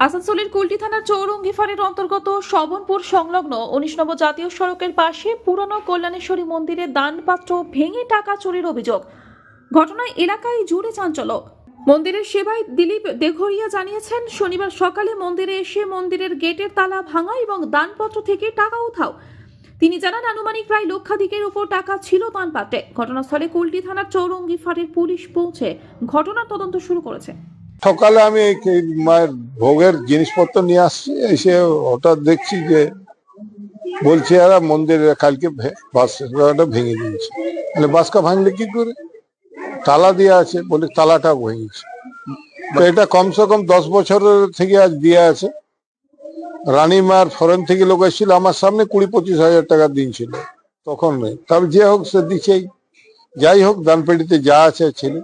আসানসোলের কুলটি থানার চৌরঙ্গি ফাঁড়ির অন্তর্গত শবনপুর সংলগ্ন উনিশ নম্বর জাতীয় সড়কের পাশে পুরনো কল্যাণেশ্বরী মন্দিরে দানপাত্র ভেঙে টাকা চুরির অভিযোগ। ঘটনায় এলাকায় জুড়ে চাঞ্চল্য। মন্দিরের সেবায় দিলীপ দেঘরিয়া জানিয়েছেন, শনিবার সকালে মন্দিরে এসে মন্দিরের গেটের তালা ভাঙা এবং দানপত্র থেকে টাকা উঠাও। তিনি জানান, আনুমানিক প্রায় লক্ষাধিকের উপর টাকা ছিল দানপাত্রে। ঘটনাস্থলে কুলটি থানার চৌরঙ্গি ফাঁড়ির পুলিশ পৌঁছে ঘটনার তদন্ত শুরু করেছে। সকালে আমি মায়ের ভোগের জিনিসপত্র নিয়ে আসছি, এসে হঠাৎ দেখছি যে বলছে এরা মন্দিরে কালকে বাসটা ভেঙে দিয়েছে। মানে বাসকা ভাঙলে কি করে? তালা দিয়ে আছে, বলে তালাটা ভেঙেছে। এটা কমসে কম দশ বছরের থেকে আজ দিয়ে আছে। রানীমার ফরেন থেকে লোক এসেছিল, আমার সামনে কুড়ি পঁচিশ হাজার টাকা দিন ছিল। তখন নেই। তবে যে হোক সে দিছেই। যাই হোক, দানপেটিতে যা আছে ছিল।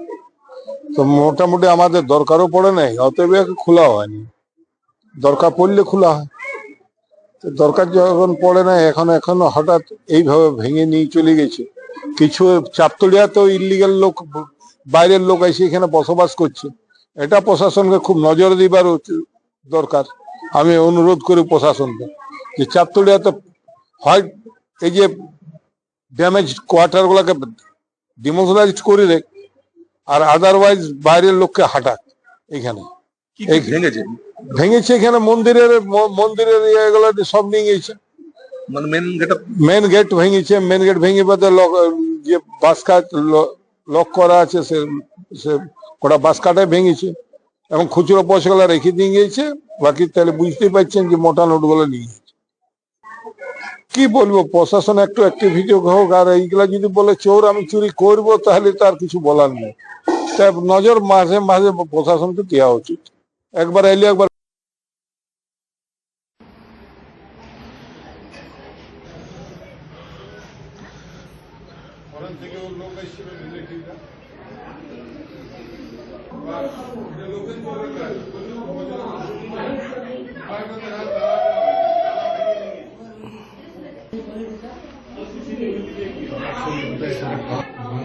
তো মোটামুটি আমাদের দরকারও পড়ে নাই, অতএব খোলা হয়নি। দরকার পড়লে খোলা হয়। দরকার যখন পড়ে না এখন এখন হঠাৎ এইভাবে ভেঙে নিয়ে চলে গেছে। কিছু চাপতলিয়া তো ইলিগাল লোক, বাইরের লোক এসে এখানে বসবাস করছে। এটা প্রশাসনকে খুব নজর দিবার দরকার। আমি অনুরোধ করি প্রশাসনকে যে চাপতলিয়াতে হয়, এই যে ড্যামেজ কোয়ার্টার গুলাকে ডিমোশনাইজ করে দেখ আর আদারওয়াইজ বাইরের লোককে হাঁটাক এখানে। এই ভেঙেছে? ভেঙেছে এখানে মন্দিরের মন্দিরের ইয়েগুলো সব নিয়ে গেছে মানে মেন যেটা মেন গেট ভেঙেছে মেন গেট ভেঙে বাদে যে বাস কাট লক করা আছে সে সে ওটা বাস কাটায় ভেঙেছে। এবং খুচরো পয়সাগুলো রেখে দিয়ে গিয়েছে বাকি তাহলে বুঝতেই পারছেন যে মোটা নোটগুলো নিয়ে কি বলব প্রশাসন একটু অ্যাক্টিভিটি হোক আর এইগুলা যদি বলে চোর আমি চুরি করব তাহলে তার কিছু বলার নেই। তাই নজর মাঝে মাঝে প্রশাসনকে দেওয়া উচিত। একবার এলে একবার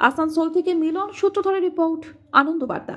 আসানসোল থেকে মিলন সূত্রধরের রিপোর্ট আনন্দ বার্তা